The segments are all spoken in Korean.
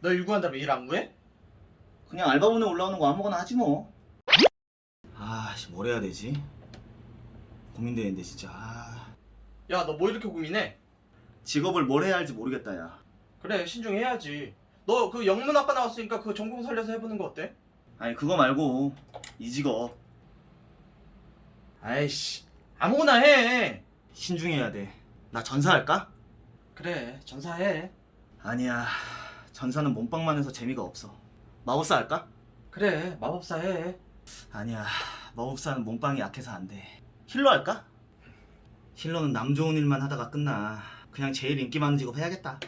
너 일구한다며 일안 구해? 그냥 알바몬에 올라오는 거 아무거나 하지 뭐. 아씨 뭘 해야 되지? 고민되는데 진짜. 아, 야 너 뭐 이렇게 고민해? 직업을 뭘 해야 할지 모르겠다 야. 그래 신중해야지 너 그 영문학과 나왔으니까 그 전공 살려서 해보는 거 어때? 아니 그거 말고 이 직업 아이씨 아무거나 해 신중해야 돼. 나 전사할까? 그래 전사해 아니야. 전사는 몸빵만 해서 재미가 없어. 마법사 할까? 그래 마법사 해 아니야. 마법사는 몸빵이 약해서 안 돼. 힐러 할까? 힐러는 남 좋은 일만 하다가 끝나. 그냥 제일 인기 많은 직업 해야겠다.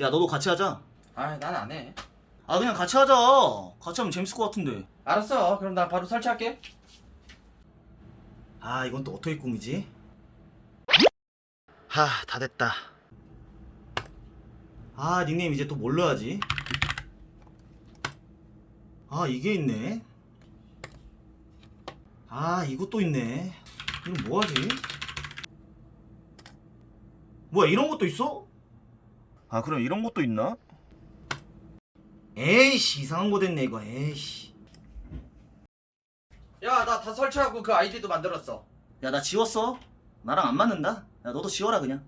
야, 너도 같이 하자. 아난 안 해 아, 그냥 같이 하자. 같이 하면 재밌을 것 같은데. 알았어 그럼 나 바로 설치할게 아, 이건 또 어떻게 꾸미지? 하, 다 됐다. 아, 닉네임 이제 또 뭘로 하지? 아, 이게 있네. 아, 이것도 있네. 이건 뭐 하지? 뭐야, 이런 것도 있어? 아, 그럼 이런 것도 있나? 에이씨, 이상한 거 됐네, 이거. 에이씨. 야 나 다 설치하고 그 아이디도 만들었어 야, 나 지웠어. 나랑 안 맞는다. 야, 너도 지워라, 그냥.